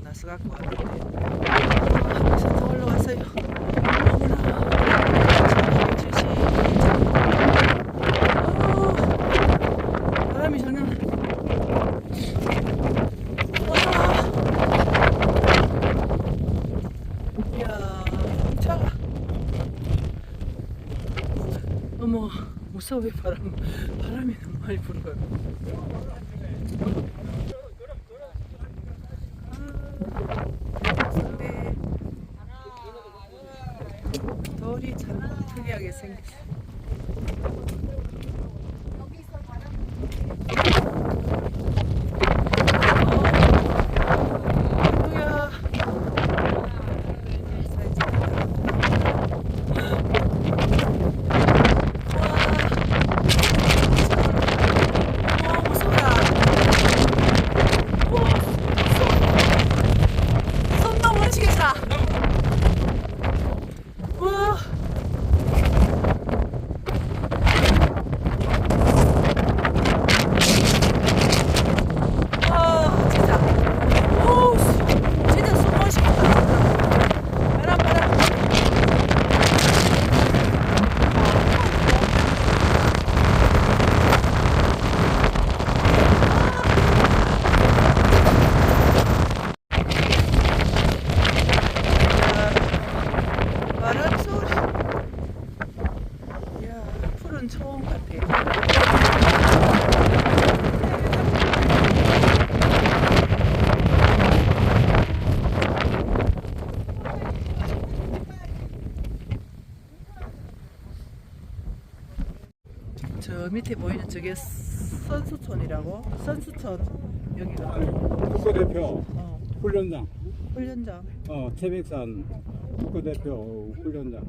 나서 갖고 왔는데 하늘에서 더 올라왔어요. 어머나 주시 바람이 장난. 와. 이야 차가. 어머 무서워 바람 바람이 너무 많이 불어요. I Tagesschenk. 푸른 초원 같아. 저 밑에 보이는 저게 선수촌이라고? 선수촌 여기가 국가대표 어, 훈련장, 훈련장. 어, 태백산 국가대표 훈련장.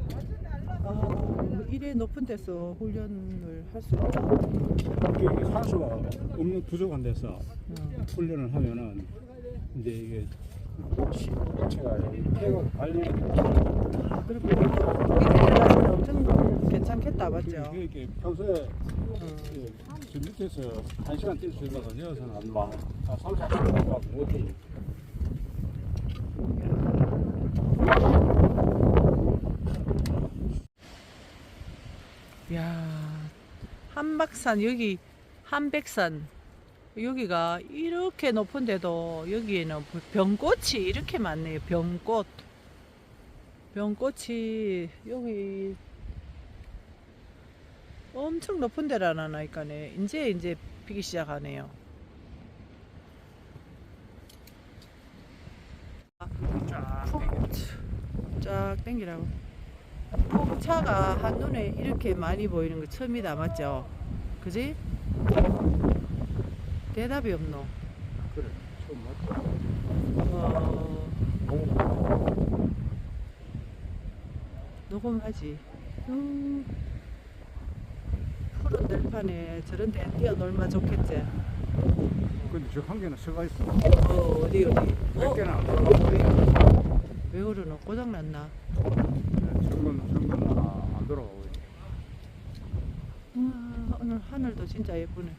아, 이래 높은 데서 훈련을 할수 있다. 여기 산소가 없는 부족한 데서 어. 훈련을 하면은 이제 이게 체가 폐가 관리 그리고 이렇게 내려가시면 엄청 괜찮겠다, 맞죠? 이렇게 평소에 어. 예, 저 밑에서 한 시간 뛸수 있는 건 여기서는. 한 3, 4시간 못 뛰. 야 한박산 여기 한백산 여기가 이렇게 높은데도 여기에는 병꽃이 이렇게 많네요. 병꽃. 병꽃이 여기 엄청 높은 데라나니까네. 이제 이제 피기 시작하네요. 쫙 땡기라고. 꼭 차가 한눈에 이렇게 많이 보이는 거 처음이다 맞죠? 그지? 대답이 없노. 그래, 처음 맞다. 어, 녹음하지. 음, 푸른 들판에 저런 데 뛰어놀면 좋겠지. 근데 저 한 개는 서가 있어. 어, 어디 어디? 몇 어, 안 들어가고 왜 그러노? 고장 났나? 정근, 정근 안 들어가고 있어. 우와, 오늘 하늘도 진짜 예쁘네.